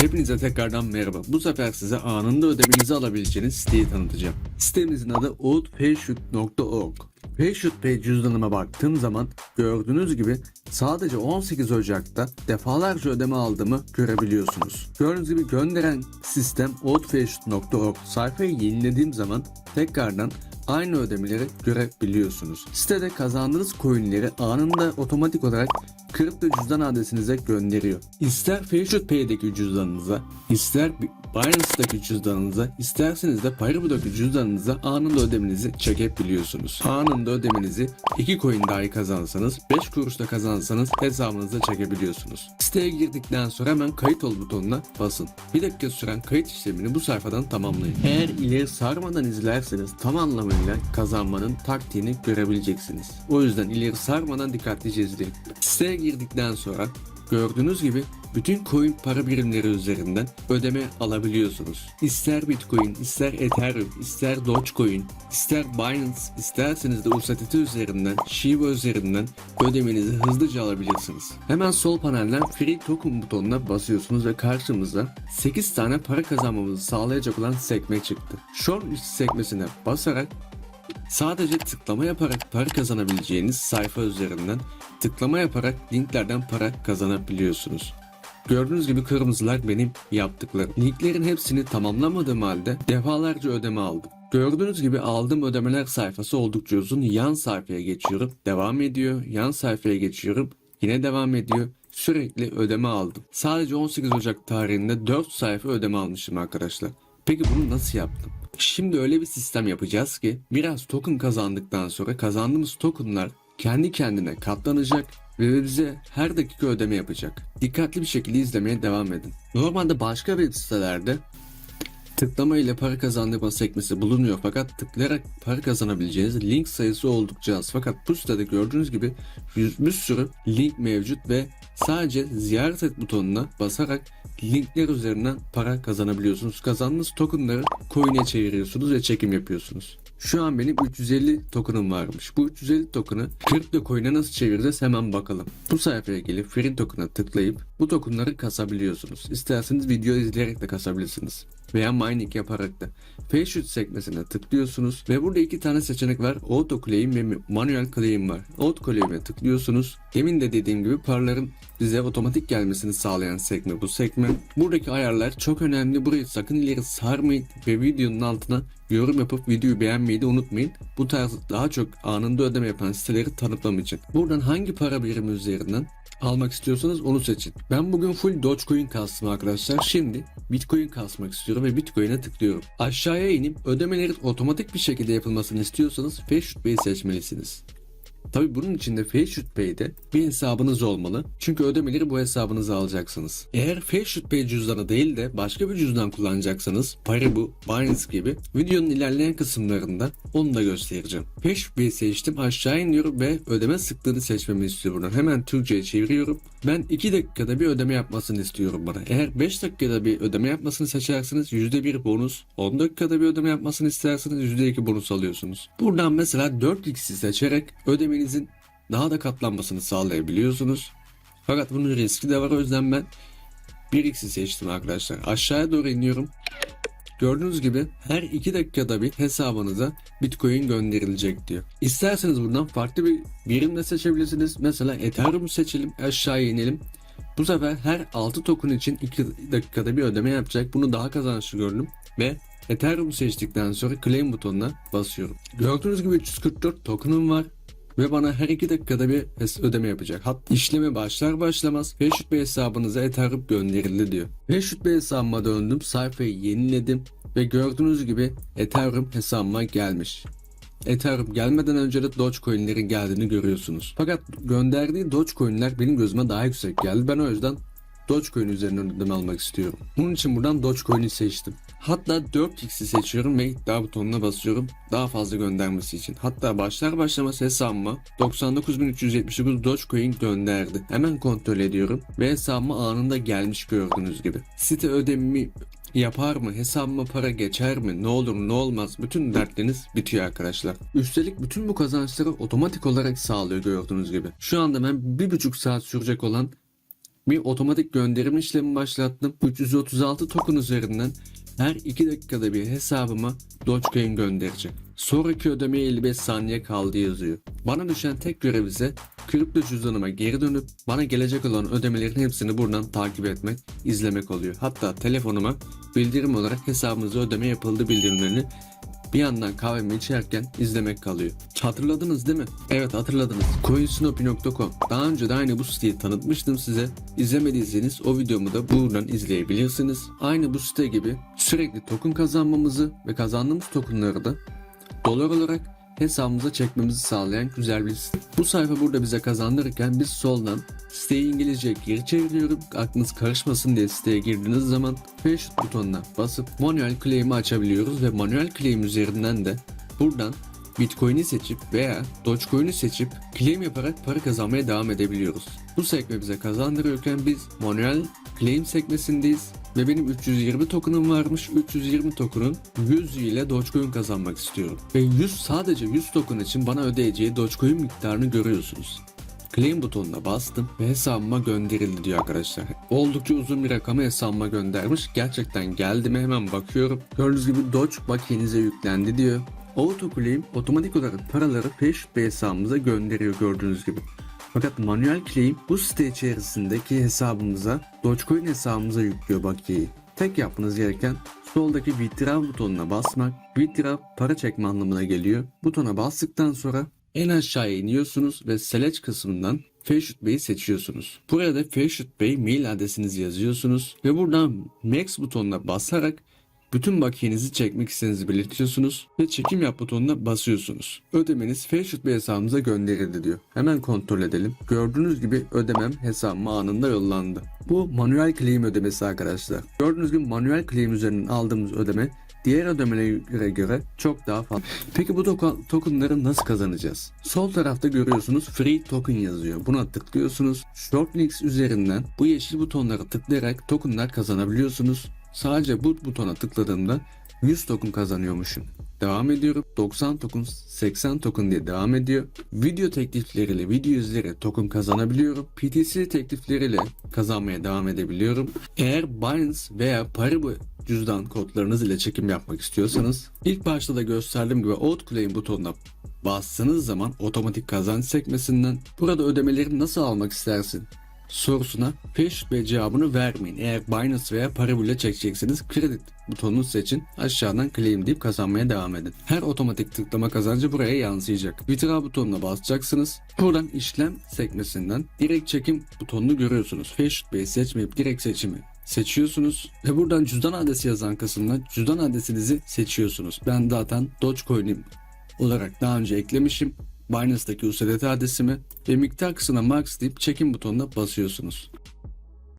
Hepinize tekrardan merhaba. Bu sefer size anında ödemenizi alabileceğiniz siteyi tanıtacağım. Sitemizin adı oldpayshoot.org. Payshoot Pay cüzdanıma baktığım zaman gördüğünüz gibi sadece 18 Ocak'ta defalarca ödeme aldığımı görebiliyorsunuz. Gördüğünüz gibi gönderen sistem oldpayshoot.org sayfayı yenilediğim zaman tekrardan aynı ödemeleri görebiliyorsunuz. Sitede kazandığınız coinleri anında otomatik olarak kripto cüzdan adresinize gönderiyor. İster Payshoot Pay'deki cüzdanınıza, ister Binance'daki cüzdanınıza, isterseniz de Paribu'daki cüzdanınıza anında ödemenizi çekebiliyorsunuz. Anında ödemenizi 2 coin dahi kazansanız, 5 kuruş kazansanız hesabınıza çekebiliyorsunuz. Siteye girdikten sonra hemen kayıt ol butonuna basın. Bir dakika süren kayıt işlemini bu sayfadan tamamlayın. Eğer ileri sarmadan izlerseniz tam anlamıyla kazanmanın taktiğini görebileceksiniz. O yüzden ileri sarmadan dikkatlice izleyin. Siteye girdikten sonra gördüğünüz gibi bütün coin para birimleri üzerinden ödeme alabiliyorsunuz. İster Bitcoin, ister Ethereum, ister Dogecoin, ister Binance, isterseniz de USDT üzerinden, Shiba üzerinden ödemenizi hızlıca alabilirsiniz. Hemen sol panelden Free Token butonuna basıyorsunuz ve karşımıza 8 tane para kazanmamızı sağlayacak olan sekme çıktı. Short sekmesine basarak Sadece tıklama yaparak para kazanabileceğiniz sayfa üzerinden tıklama yaparak linklerden para kazanabiliyorsunuz. Gördüğünüz gibi kırmızılar benim yaptıklarım. Linklerin hepsini tamamlamadığım halde defalarca ödeme aldım. Gördüğünüz gibi aldığım ödemeler sayfası oldukça uzun. Yan sayfaya geçiyorum. Devam ediyor. Yan sayfaya geçiyorum. Yine devam ediyor. Sürekli ödeme aldım. Sadece 18 Ocak tarihinde 4 sayfa ödeme almışım arkadaşlar. Peki bunu nasıl yaptım? Şimdi öyle bir sistem yapacağız ki biraz token kazandıktan sonra kazandığımız tokenlar kendi kendine katlanacak ve bize her dakika ödeme yapacak. Dikkatli bir şekilde izlemeye devam edin. Normalde başka web sitelerde tıklama ile para kazandırma sekmesi bulunuyor fakat tıklayarak para kazanabileceğiniz link sayısı oldukça az. Fakat bu sitede gördüğünüz gibi yüz- bir sürü link mevcut ve sadece ziyaret et butonuna basarak linkler üzerinden para kazanabiliyorsunuz. Kazandığınız tokenları coin'e çeviriyorsunuz ve çekim yapıyorsunuz. Şu an benim 350 token'ım varmış. Bu 350 token'ı kripto coin'e nasıl çevireceğiz hemen bakalım. Bu sayfaya gelip free token'a tıklayıp bu token'ları kasabiliyorsunuz. İsterseniz video izleyerek de kasabilirsiniz. Veya mining yaparak da. Payshoot sekmesine tıklıyorsunuz ve burada iki tane seçenek var. Auto claim ve manuel claim var. Auto claim'e tıklıyorsunuz. Demin de dediğim gibi paraların bize otomatik gelmesini sağlayan sekme bu sekme. Buradaki ayarlar çok önemli. Burayı sakın ileri sarmayın ve videonun altına yorum yapıp videoyu beğenmeyi de unutmayın. Bu tarz daha çok anında ödeme yapan siteleri tanıtlamayacak. Buradan hangi para birimi üzerinden almak istiyorsanız onu seçin. Ben bugün full Dogecoin kastım arkadaşlar. Şimdi Bitcoin kasmak istiyorum ve Bitcoin'e tıklıyorum. Aşağıya inip ödemelerin otomatik bir şekilde yapılmasını istiyorsanız Payshoot Pay'i seçmelisiniz. Tabi bunun için de Payshoot Pay'de bir hesabınız olmalı. Çünkü ödemeleri bu hesabınıza alacaksınız. Eğer Payshoot Pay cüzdanı değil de başka bir cüzdan kullanacaksanız Paribu, Binance gibi videonun ilerleyen kısımlarında onu da göstereceğim. Payshoot Pay'i seçtim. Aşağı iniyorum ve ödeme sıklığını seçmemi istiyor buradan. Hemen Türkçe'ye çeviriyorum. Ben 2 dakikada bir ödeme yapmasını istiyorum bana. Eğer 5 dakikada bir ödeme yapmasını seçerseniz %1 bonus. 10 dakikada bir ödeme yapmasını isterseniz %2 bonus alıyorsunuz. Buradan mesela 4x'i seçerek ödemenizin daha da katlanmasını sağlayabiliyorsunuz. Fakat bunun riski de var o yüzden ben 1x'i seçtim arkadaşlar. Aşağıya doğru iniyorum. Gördüğünüz gibi her 2 dakikada bir hesabınıza Bitcoin gönderilecek diyor. İsterseniz buradan farklı bir birim de seçebilirsiniz. Mesela Ethereum seçelim, aşağıya inelim. Bu sefer her 6 token için 2 dakikada bir ödeme yapacak. Bunu daha kazançlı gördüm ve Ethereum seçtikten sonra claim butonuna basıyorum. Gördüğünüz gibi 344 token'ım var ve bana her 2 dakikada bir ödeme yapacak. Hatta işleme başlar başlamaz Payshoot Pay hesabınıza Ethereum gönderildi diyor. Payshoot Pay hesabıma döndüm, sayfayı yeniledim ve gördüğünüz gibi Ethereum hesabıma gelmiş. Ethereum gelmeden önce de Dogecoin'lerin geldiğini görüyorsunuz. Fakat gönderdiği Dogecoin'ler benim gözüme daha yüksek geldi. Ben o yüzden Dogecoin üzerinden ödeme almak istiyorum. Bunun için buradan Dogecoin'i seçtim. Hatta 4x'i seçiyorum ve iddia butonuna basıyorum daha fazla göndermesi için. Hatta başlar başlamaz hesabıma 99.379 Dogecoin gönderdi. Hemen kontrol ediyorum ve hesabıma anında gelmiş gördüğünüz gibi. Site ödememi yapar mı? Hesabıma para geçer mi? Ne olur ne olmaz? Bütün dertleriniz bitiyor arkadaşlar. Üstelik bütün bu kazançları otomatik olarak sağlıyor gördüğünüz gibi. Şu anda ben bir buçuk saat sürecek olan bir otomatik gönderim işlemi başlattım. 336 token üzerinden her 2 dakikada bir hesabıma Dogecoin gönderecek. Sonraki ödemeye 55 saniye kaldı yazıyor. Bana düşen tek görev ise kripto cüzdanıma geri dönüp bana gelecek olan ödemelerin hepsini buradan takip etmek, izlemek oluyor. Hatta telefonuma bildirim olarak hesabınıza ödeme yapıldı bildirimlerini bir yandan kahvemi içerken izlemek kalıyor. Hatırladınız değil mi? Evet hatırladınız. Coinsnopi.com Daha önce de aynı bu siteyi tanıtmıştım size. İzlemediyseniz o videomu da buradan izleyebilirsiniz. Aynı bu site gibi sürekli token kazanmamızı ve kazandığımız tokenları da dolar olarak hesabımıza çekmemizi sağlayan güzel bir site. Bu sayfa burada bize kazandırırken biz soldan siteyi İngilizce geri çeviriyorum. Aklınız karışmasın diye siteye girdiğiniz zaman Fetch butonuna basıp manuel claim'i açabiliyoruz ve manuel claim üzerinden de buradan Bitcoin'i seçip veya Dogecoin'i seçip claim yaparak para kazanmaya devam edebiliyoruz. Bu sekme bize kazandırıyorken biz manuel claim sekmesindeyiz ve benim 320 token'ım varmış. 320 token'ın 100 ile Dogecoin kazanmak istiyorum. Ve 100 sadece 100 token için bana ödeyeceği Dogecoin miktarını görüyorsunuz. Claim butonuna bastım ve hesabıma gönderildi diyor arkadaşlar. Oldukça uzun bir rakamı hesabıma göndermiş. Gerçekten geldi mi hemen bakıyorum. Gördüğünüz gibi Doge bakiyenize yüklendi diyor. Auto Claim otomatik olarak paraları Payship hesabımıza gönderiyor gördüğünüz gibi. Fakat manuel claim bu site içerisindeki hesabımıza Dogecoin hesabımıza yüklüyor bakiyeyi. Tek yapmanız gereken soldaki withdraw butonuna basmak. Withdraw para çekme anlamına geliyor. Butona bastıktan sonra en aşağıya iniyorsunuz ve select kısmından Fayshut Bey'i seçiyorsunuz. Buraya da Fayshut Bey mail adresinizi yazıyorsunuz ve buradan Max butonuna basarak bütün bakiyenizi çekmek istediğinizi belirtiyorsunuz ve çekim yap butonuna basıyorsunuz. Ödemeniz Fayshut Bey hesabımıza gönderildi diyor. Hemen kontrol edelim. Gördüğünüz gibi ödemem hesabıma anında yollandı. Bu manuel claim ödemesi arkadaşlar. Gördüğünüz gibi manuel claim üzerinden aldığımız ödeme diğer ödemelere göre çok daha fazla. Peki bu token- tokenları nasıl kazanacağız? Sol tarafta görüyorsunuz free token yazıyor. Buna tıklıyorsunuz. Short links üzerinden bu yeşil butonlara tıklayarak tokenlar kazanabiliyorsunuz. Sadece bu butona tıkladığımda 100 token kazanıyormuşum. Devam ediyorum. 90 token, 80 token diye devam ediyor. Video teklifleriyle video izleyerek token kazanabiliyorum. PTC teklifleriyle kazanmaya devam edebiliyorum. Eğer Binance veya Paribu cüzdan kodlarınız ile çekim yapmak istiyorsanız ilk başta da gösterdiğim gibi Outclaim butonuna bastığınız zaman otomatik kazanç sekmesinden burada ödemeleri nasıl almak istersin sorusuna peş ve cevabını vermeyin. Eğer Binance veya Paribu ile çekecekseniz kredi butonunu seçin. Aşağıdan claim deyip kazanmaya devam edin. Her otomatik tıklama kazancı buraya yansıyacak. Withdraw butonuna basacaksınız. Buradan işlem sekmesinden direkt çekim butonunu görüyorsunuz. Bey'i seçmeyip direkt seçimi seçiyorsunuz ve buradan cüzdan adresi yazan kısımdan cüzdan adresinizi seçiyorsunuz. Ben zaten Dogecoin'im olarak daha önce eklemişim. Binance'daki USDT adresimi ve miktar kısmına max deyip çekim butonuna basıyorsunuz.